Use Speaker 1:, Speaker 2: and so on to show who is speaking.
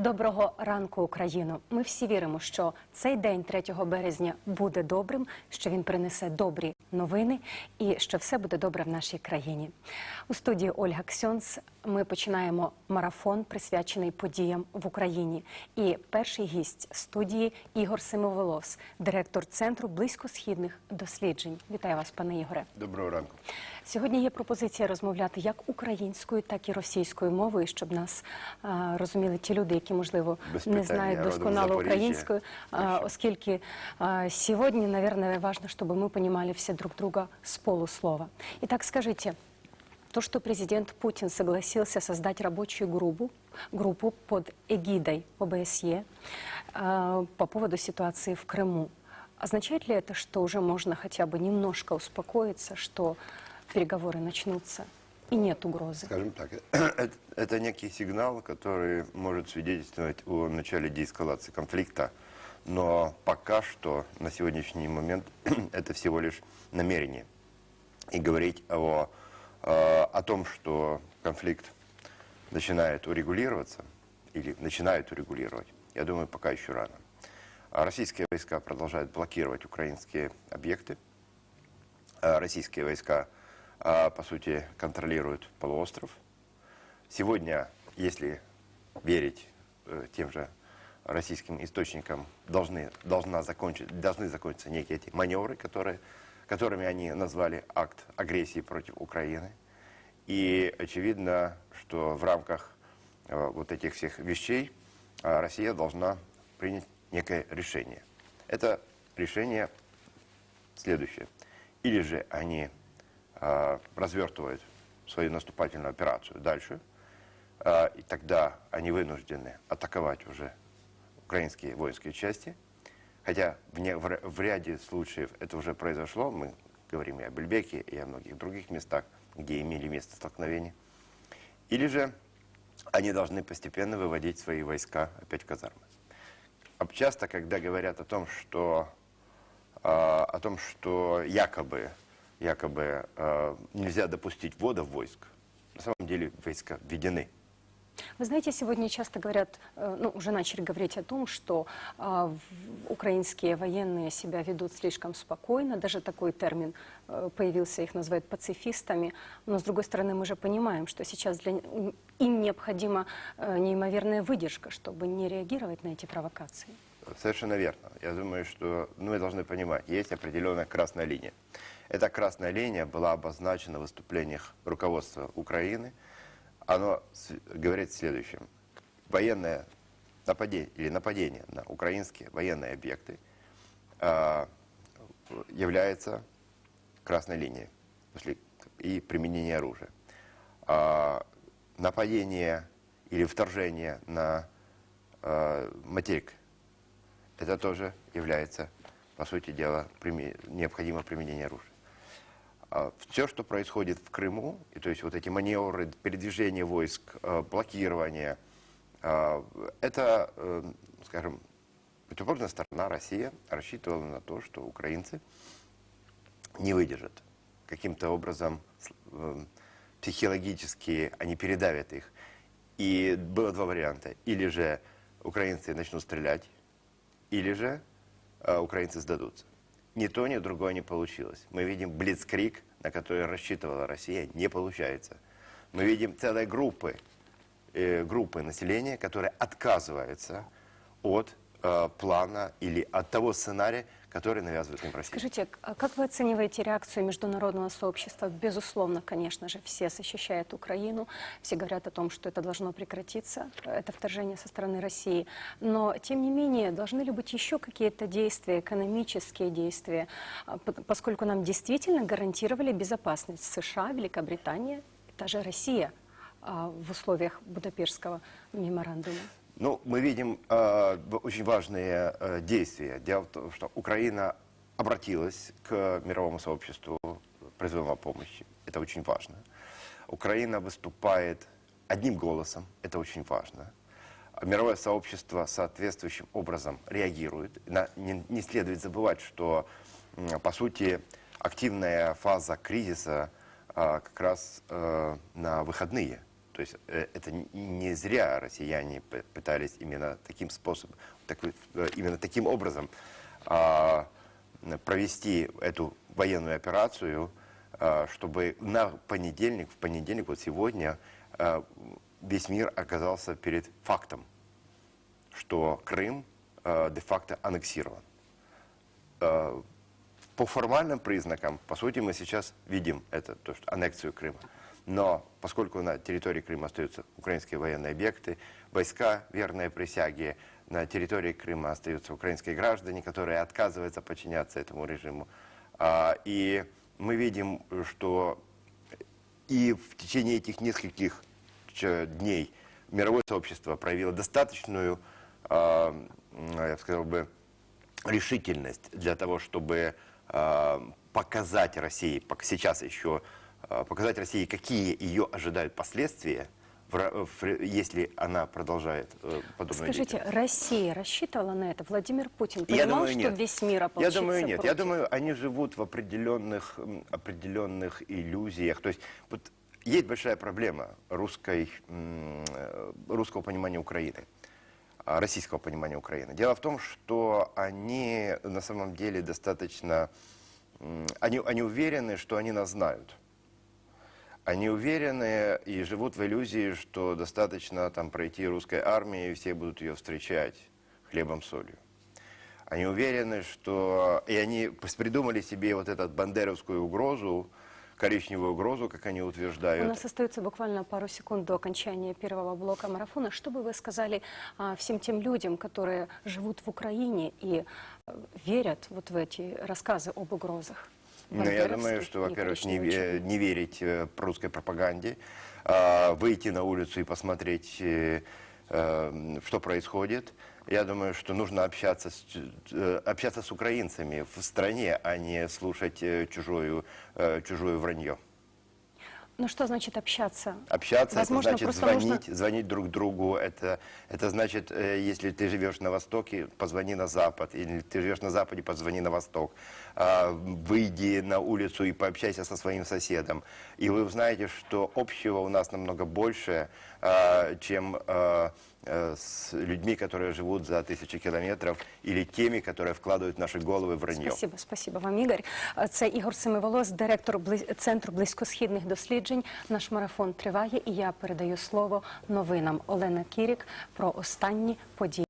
Speaker 1: Доброго ранку, Україно! Ми всі віримо, що цей день 3 березня буде добрим, що він принесе добрі новини і що все буде добре в нашій країні. У студії Ольга Ксьонц ми починаємо марафон, присвячений подіям в Україні. І перший гість студії Ігор Семиволос, директор центру близькосхідних досліджень. Вітаю вас, пане Ігоре.
Speaker 2: Доброго ранку.
Speaker 1: Сьогодні є пропозиція розмовляти як українською, так і російською мовою, щоб нас а, розуміли ті люди, які можливо
Speaker 2: Без
Speaker 1: не
Speaker 2: питань,
Speaker 1: знають
Speaker 2: я родом
Speaker 1: досконало
Speaker 2: з Запоріжжя.
Speaker 1: українською, а, оскільки а, сегодня, наверное, важно, чтобы мы понимали все друг друга с полуслова. Итак, скажите, то, что президент Путин согласился создать рабочую группу, группу под эгидой ОБСЕ э, по поводу ситуации в Крыму, означает ли это, что уже можно хотя бы немножко успокоиться, что переговоры начнутся И нет угрозы?
Speaker 2: Скажем так, это, это некий сигнал, который может свидетельствовать о начале деэскалации конфликта, но пока что на сегодняшний момент это всего лишь намерение. И говорить о, э, о том, что конфликт начинает урегулироваться или начинают урегулировать, я думаю, пока еще рано. А Российские войска продолжают блокировать украинские объекты. А Российские войска, по сути, контролируют полуостров. Сегодня, если верить э, тем же российским источникам, должны, должна закончить, должны закончиться некие эти маневры, которые, которыми они назвали акт агрессии против Украины. И очевидно, что в рамках э, вот этих всех вещей э, Россия должна принять некое решение. Это решение следующее. Или же они э, развертывают свою наступательную операцию дальше, э, и тогда они вынуждены атаковать уже украинские воинские части. Хотя в, не- в в ряде случаев это уже произошло, мы говорим и о Бельбеке, и о многих других местах, где имели место столкновения. Или же они должны постепенно выводить свои войска опять в казармы. А Часто, когда говорят о том, что, а, о том, что якобы, якобы а, нельзя допустить ввода войск, на самом деле войска введены.
Speaker 1: Вы знаете, сегодня часто говорят, э, ну, уже начали говорить о том, что в- украинские военные себя ведут слишком спокойно. Даже такой термин э, появился, их называют пацифистами. Но, с другой стороны, мы же понимаем, что сейчас для, им необходима э, неимоверная выдержка, чтобы не реагировать на эти провокации.
Speaker 2: Совершенно верно. Я думаю, что ну, мы должны понимать, есть определенная красная линия. Эта красная линия была обозначена в выступлениях руководства Украины. Оно говорит следующем. Военное нападение или нападение на украинские военные объекты а, является красной линией и применение оружия. А, нападение или вторжение на а, материк это тоже является, по сути дела, приме- необходимо применение оружия. Все, что происходит в Крыму, и то есть вот эти маневры, передвижение войск, э, блокирование, э, это, э, скажем, противоположная сторона, Россия, рассчитывала на то, что украинцы не выдержат. Каким-то образом э, психологически они передавят их. И было два варианта. Или же украинцы начнут стрелять, или же э, украинцы сдадутся. Ни то, ни другое не получилось. Мы видим блицкрик, на который рассчитывала Россия, не получается. Мы видим целые группы, э, группы населения, которые отказываются от э, плана или от того сценария, который навязывает им Россия.
Speaker 1: Скажите, а как вы оцениваете реакцию международного сообщества? Безусловно, конечно же, все защищают Украину, все говорят о том, что это должно прекратиться, это вторжение со стороны России. Но, тем не менее, должны ли быть еще какие-то действия, экономические действия, а, по- поскольку нам действительно гарантировали безопасность США, Великобритания и даже Россия а, в условиях Будапештского меморандума?
Speaker 2: Ну, мы видим э, очень важные э, действия. Дело в том, что Украина обратилась к мировому сообществу, призывом о помощи. Это очень важно. Украина выступает одним голосом. Это очень важно. Мировое сообщество соответствующим образом реагирует. На- Не, не следует забывать, что, по сути, активная фаза кризиса а, как раз э, на выходные. То есть э, это не зря россияне пытались именно таким способом, такой- э, именно таким образом а, провести эту военную операцию, а, чтобы на понедельник, в понедельник, вот сегодня, а, весь мир оказался перед фактом, что Крым а, де-факто аннексирован. Э, по формальным признакам, по сути, мы сейчас видим это, то, что аннексию Крыма. Но поскольку на территории Крыма остаются украинские военные объекты, войска, верные присяге, на территории Крыма остаются украинские граждане, которые отказываются подчиняться этому режиму. А, И мы видим, что и в течение этих нескольких дней мировое сообщество проявило достаточную, а, я сказал бы, решительность для того, чтобы а, показать России, сейчас еще показать России, какие ее ожидают последствия, если она продолжает э, подобную
Speaker 1: Скажите,
Speaker 2: деятельность.
Speaker 1: Россия рассчитывала на это? Владимир Путин
Speaker 2: Я
Speaker 1: понимал,
Speaker 2: думаю,
Speaker 1: что
Speaker 2: нет.
Speaker 1: весь мир
Speaker 2: Я
Speaker 1: ополчится
Speaker 2: думаю, нет. Я
Speaker 1: против?
Speaker 2: думаю, они живут в определенных, определенных иллюзиях. То есть вот есть большая проблема русской, э, русского понимания Украины, а, российского понимания Украины. Дело в том, что они на самом деле достаточно... Они, они уверены, что они нас знают. Они уверены и живут в иллюзии, что достаточно там пройти русской армии, и все будут ее встречать хлебом солью. Они уверены, что... И они придумали себе вот эту бандеровскую угрозу, коричневую угрозу, как они
Speaker 1: У
Speaker 2: утверждают.
Speaker 1: нас остается буквально пару секунд до окончания первого блока марафона. Что бы вы сказали а, всем тем людям, которые живут в Украине и э, верят вот в эти рассказы об угрозах?
Speaker 2: Ну, я думаю, что, во-первых, не, не верить э, русской пропаганде, а, выйти на улицу и посмотреть, э, э, что происходит. Я думаю, что нужно общаться с, общаться с украинцами в стране, а не слушать чужую, чужое вранье.
Speaker 1: Ну что значит общаться?
Speaker 2: Общаться,
Speaker 1: Возможно,
Speaker 2: это значит
Speaker 1: просто нужно-
Speaker 2: звонить, звонить друг другу. Это, это значит, э, если ты живешь на Востоке, позвони на Запад. Или ты живешь на Западе, позвони на Восток. А, Выйди на улицу и пообщайся со своим соседом. И вы узнаете, что общего у нас намного больше, а, чем а, с людьми, которые живут за тысячи километров, или теми, которые вкладывают в наши головы вранье.
Speaker 1: Спасибо, спасибо вам, Ігор. Е, Це Ігор Семиволос, директор Бли- Центру близькосхідних досліджень. Наш марафон триває, і я передаю слово новинам Олена Кірік про останні події.